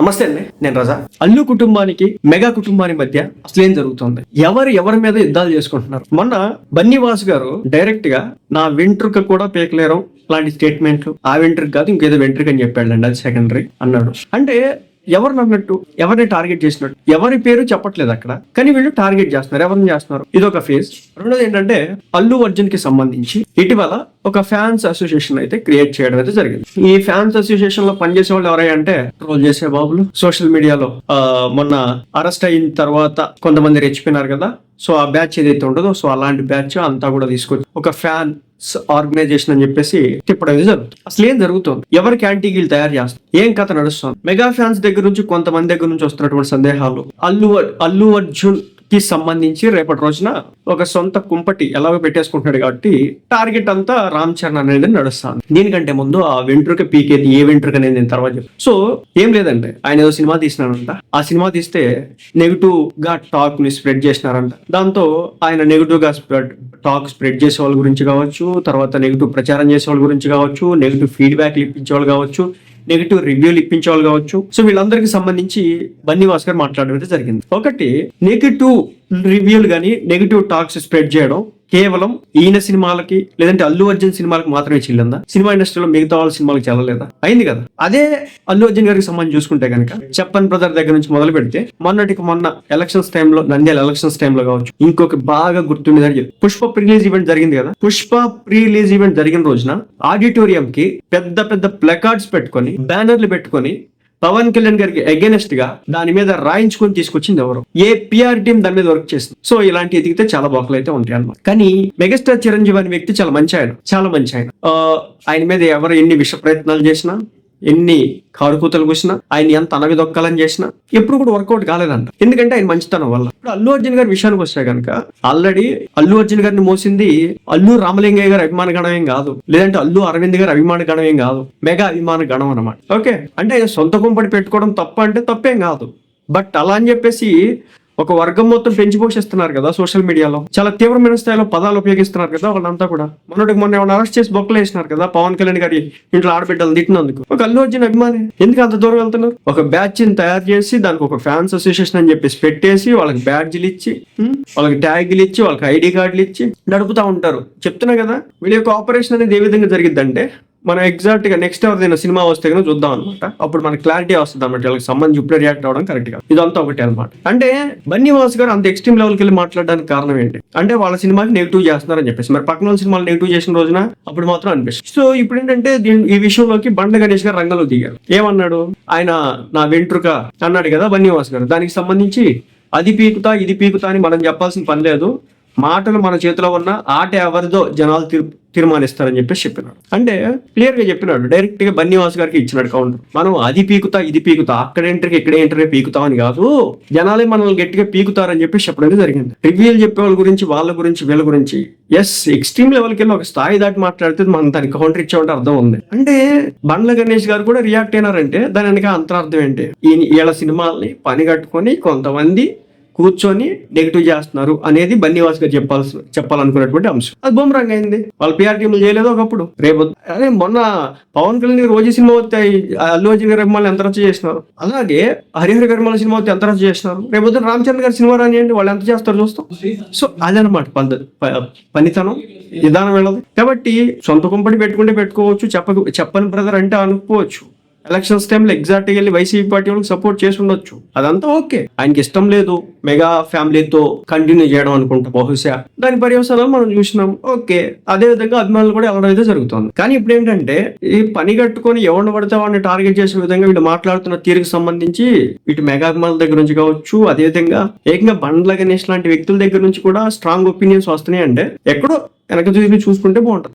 నమస్తే అండి నేను రజా. అల్లు కుటుంబానికి మెగా కుటుంబానికి మధ్య అసలు ఏం జరుగుతుంది? ఎవరు ఎవరి మీద యుద్ధాలు చేసుకుంటున్నారు? మొన్న బన్నివాస్ గారు డైరెక్ట్గా నా వెంట్రుక కూడా పేకలేరు లాంటి స్టేట్మెంట్లు ఆ వెంట్రుక కాదు ఇంకేదో వెంట్రుక అని చెప్పాడండి అది సెకండరీ అన్నాడు. అంటే ఎవరిని అన్నట్టు ఎవరిని టార్గెట్ చేసినట్టు? ఎవరి పేరు చెప్పట్లేదు అక్కడ. కానీ వీళ్ళు టార్గెట్ చేస్తున్నారు. ఎవరిని చేస్తున్నారు? ఇది ఒక ఫేజ్. రెండోది ఏంటంటే అల్లు అర్జున్కి సంబంధించి ఇటీవల ఒక ఫ్యాన్స్ అసోసియేషన్ అయితే క్రియేట్ చేయడం అయితే జరిగింది. ఈ ఫ్యాన్స్ అసోసియేషన్లో పనిచేసే వాళ్ళు ఎవరంటే అంటే ట్రోల్ చేసే బాబులు. సోషల్ మీడియాలో ఆ, మొన్న అరెస్ట్ అయిన తర్వాత కొంతమంది రెచ్చిపోయినారు కదా. సో ఆ బ్యాచ్ ఏదైతే ఉండదో సో అలాంటి బ్యాచ్ అంతా కూడా తీసుకొచ్చి ఒక ఫ్యాన్ ఆర్గనైజేషన్ అని చెప్పేసి తిప్పడం అనేది జరుగుతుంది. అసలు ఏం జరుగుతుంది? ఎవరు యాంటీ తయారు చేస్తారు ఏం కథ నడుస్తుంది? మెగా ఫ్యాన్స్ దగ్గర నుంచి కొంతమంది దగ్గర నుంచి వస్తున్నటువంటి సందేహాలు. అల్లు అల్లు అర్జున్ కి సంబంధించి రేపటి రోజున ఒక సొంత కుంపటి ఎలాగో పెట్టేసుకుంటున్నాడు కాబట్టి టార్గెట్ అంతా రామ్ చరణ్ అనేది నడుస్తాను దీనికంటే ముందు ఆ వెంట్రుక పీకేది ఏ వెంట్రుక అనేది నేను తర్వాత చెప్తాను సో ఏం లేదండి ఆయన ఏదో సినిమా తీసినారంట ఆ సినిమా తీస్తే నెగిటివ్గా టాక్ని స్ప్రెడ్ చేసినారంట. దాంతో ఆయన నెగిటివ్గా స్ప్రెడ్ టాక్ స్ప్రెడ్ చేసే వాళ్ళ గురించి కావచ్చు తర్వాత నెగిటివ్ ప్రచారం చేసే వాళ్ళ గురించి కావచ్చు నెగిటివ్ ఫీడ్బ్యాక్ ఇప్పించే వాళ్ళు కావచ్చు నెగిటివ్ రివ్యూలు ఇప్పించే వాళ్ళు కావచ్చు. సో వీళ్ళందరికీ సంబంధించి బన్నీ భాస్కర్ మాట్లాడడం అయితే జరిగింది. ఒకటి నెగిటివ్ రివ్యూలు కానీ నెగిటివ్ టాక్స్ స్ప్రెడ్ చేయడం కేవలం ఈయన సినిమాలకి లేదంటే అల్లు అర్జున్ సినిమాలకు మాత్రమే చెల్లిందా? సినిమా ఇండస్ట్రీలో మిగతా వాళ్ళ సినిమాలకు చెల్లలేదా? అయింది కదా. అదే అల్లు అర్జున్ గారికి సంబంధించి చూసుకుంటే కనుక చెప్పన్ బ్రదర్ దగ్గర నుంచి మొదలు పెడితే మొన్నటికి మొన్న ఎలక్షన్స్ టైంలో నంద్యాల ఎలక్షన్స్ టైంలో కావచ్చు ఇంకొక బాగా గుర్తుండేదని చెప్పి పుష్ప ప్రీ రిలీజ్ ఈవెంట్ జరిగింది కదా. పుష్ప ప్రీ రిలీజ్ ఈవెంట్ జరిగిన రోజున ఆడిటోరియం కి పెద్ద పెద్ద ప్లకార్డ్స్ పెట్టుకొని బ్యానర్లు పెట్టుకొని పవన్ కళ్యాణ్ గారికి అగేనెస్ట్గా దాని మీద రాయించుకొని తీసుకొచ్చింది ఎవరు? ఏ పిఆర్ టీం దాని మీద వర్క్ చేస్తుంది. సో ఇలాంటి ఎదిగితే చాలా బొక్కలు అయితే ఉంటాయి అన్నమాట. కానీ మెగాస్టార్ చిరంజీవి అనే వ్యక్తి చాలా మంచి ఆయన. చాలా మంచి ఆయన. ఆయన మీద ఎవరు ఎన్ని విష ప్రయత్నాలు చేసినా ఎన్ని కారుకూతలు కూసినా ఆయన ఎంత అనవి దొక్కాలని చేసినా ఎప్పుడు కూడా వర్కౌట్ కాలేదంట. ఎందుకంటే ఆయన మంచితనం వల్ల. ఇప్పుడు అల్లు అర్జున్ గారి విషయానికి వస్తే కనుక ఆల్రెడీ అల్లు అర్జున్ గారిని మోసింది అల్లు రామలింగయ్య గారి అభిమాన గణం ఏం కాదు. లేదంటే అల్లు అరవింద్ గారి అభిమాన గణం ఏం కాదు. మెగా అభిమాన గణం అనమాట ఓకే? అంటే సొంత కుంపడి పెట్టుకోవడం తప్ప అంటే తప్పేం కాదు. బట్ అలా అని చెప్పేసి ఒక వర్గం మొత్తం పెంచి పోషిస్తున్నారు కదా సోషల్ మీడియాలో. చాలా తీవ్రమైన స్థాయిలో పదాలు ఉపయోగిస్తున్నారు కదా వాళ్ళంతా కూడా. మొన్నటికి మొన్న ఏమైనా అరెస్ట్ చేసి బొక్కలు వేసినారు కదా పవన్ కళ్యాణ్ గారి ఇంట్లో ఆడబిడ్డలు తిట్టినందుకు. ఒక అల్లు అర్జున్ అభిమాని. ఎందుకు అంత దూరం వెళ్తున్నారు? ఒక బ్యాచ్ని తయారు చేసి దానికి ఒక ఫ్యాన్స్ అసోసియేషన్ అని చెప్పేసి పెట్టేసి వాళ్ళకి బ్యాడ్జీలు ఇచ్చి వాళ్ళకి ట్యాగ్లు ఇచ్చి వాళ్ళకి ఐడి కార్డులు ఇచ్చి నడుపుతా ఉంటారు. చెప్తున్నా కదా వీళ్ళ యొక్క ఆపరేషన్ అనేది ఏ విధంగా జరిగిద్దంటే మనం ఎగ్జాక్ట్గా నెక్స్ట్ ఎవరిదైనా సినిమా వస్తే కనుక చూద్దాం అనమాట అప్పుడు మనకి క్లారిటీ వస్తుంది అనమాట వాళ్ళకి సంబంధించి ఇప్పుడే రియాక్ట్ అవ్వడం కరెక్ట్గా. ఇదంతా ఒకటి అనమాట అంటే బన్నీ వాస్ గారు అంత ఎక్స్ట్రీమ్ లెవెల్కి వెళ్ళి మాట్లాడడానికి కారణం ఏంటి? అంటే వాళ్ళ సినిమాకి నెగిటివ్ చేస్తున్నారని చెప్పేసి. మరి పక్కన వాళ్ళ సినిమాలు నెగిటివ్ చేసిన రోజున అప్పుడు మాత్రం అనిపిస్తుంది. సో ఇప్పుడు ఏంటంటే దీని ఈ విషయంలోకి బండ గణేష్ గారు రంగంలో దిగారు. ఏమన్నాడు? ఆయన నా వెంట్రుక అన్నాడు కదా బన్నీవాస్ గారు. దానికి సంబంధించి అది పీకుతా ఇది పీకుతా అని మనం చెప్పాల్సిన పని లేదు. మాటలు మన చేతిలో ఉన్న ఆట ఎవరిదో జనాలు తీర్- తీర్మానిస్తారని చెప్పేసి చెప్పినాడు. అంటే క్లియర్గా చెప్పినాడు. డైరెక్ట్గా బన్నీవాస్ గారికి ఇచ్చినాడు కౌంటర్. మనం అది పీకుతా ఇది పీకుతా అక్కడ ఎంటర్ ఇక్కడ ఎంటర్ పీకుతా అని కాదు జనాలే మనల్ని గట్టిగా పీకుతారని చెప్పేసి చెప్పడం జరిగింది. రివ్యూలు చెప్పే వాళ్ళ గురించి వాళ్ళ గురించి వీళ్ళ గురించి ఎస్ ఎక్స్ట్రీమ్ లెవెల్కి వెళ్ళి ఒక స్థాయి దాటి మాట్లాడితే మనం దానికి కౌంటర్ ఇచ్చామంటే అర్థం ఉంది. అంటే బండ్ల గణేష్ గారు కూడా రియాక్ట్ అయినారంటే దాని వెనక అంతరార్థం ఏంటి? ఈ వీళ్ళ సినిమాల్ని పని కట్టుకొని కొంతమంది కూర్చొని నెగిటివ్ చేస్తున్నారు అనేది బన్నీవాస్ గారు చెప్పాల్సి చెప్పాలనుకున్నటువంటి అంశం. అది బొమ్మరంగ్ అయింది. వాళ్ళ పిఆర్ టీములు చేయలేదు ఒకప్పుడు. రేపు అదే మొన్న పవన్ కళ్యాణ్ గారు రోజు సినిమా వస్తే అల్లు అర్జున్ గారి అభిమానులు ఎంత రచ్చ చేసినారు? అలాగే హరిహర గారి సినిమా వస్తే ఎంత రచ్చ చేసినారు? రేపు పొద్దున్న గారి సినిమా రానియండి వాళ్ళు ఎంత చేస్తారు చూస్తాం. సో అదనమాట ప- పనితనం విధానం వెళ్ళదు. కాబట్టి సొంత కుంపటి పెట్టుకుంటే పెట్టుకోవచ్చు చెప్ప చెప్పని బ్రదర్ అంటే అనుకోవచ్చు. ఎలక్షన్స్ టైంలో ఎగ్జాక్ట్ వెళ్ళి వైసీపీ పార్టీ వాళ్ళకి సపోర్ట్ చేసి ఉండొచ్చు. అదంతా ఓకే. ఆయనకి ఇష్టం లేదు మెగా ఫ్యామిలీతో కంటిన్యూ చేయడం అనుకుంటా బహుశా. దాని పర్యవసానాలు మనం చూసినాం. ఓకే. అదే విధంగా అభిమానులు కూడా వెళ్ళడం అయితే జరుగుతుంది. కానీ ఇప్పుడు ఏంటంటే ఈ పని కట్టుకొని ఎవరిని పడితే వాడిని టార్గెట్ చేసే విధంగా వీళ్ళు మాట్లాడుతున్న తీరుకు సంబంధించి ఇటు మెగా అభిమానుల దగ్గర నుంచి కావచ్చు అదే విధంగా ఏకంగా బండ్ల గణేష్ లాంటి వ్యక్తుల దగ్గర నుంచి కూడా స్ట్రాంగ్ ఒపీనియన్స్ వస్తున్నాయి అంటే ఎక్కడో వెనక చూసి చూసుకుంటే బాగుంటుంది.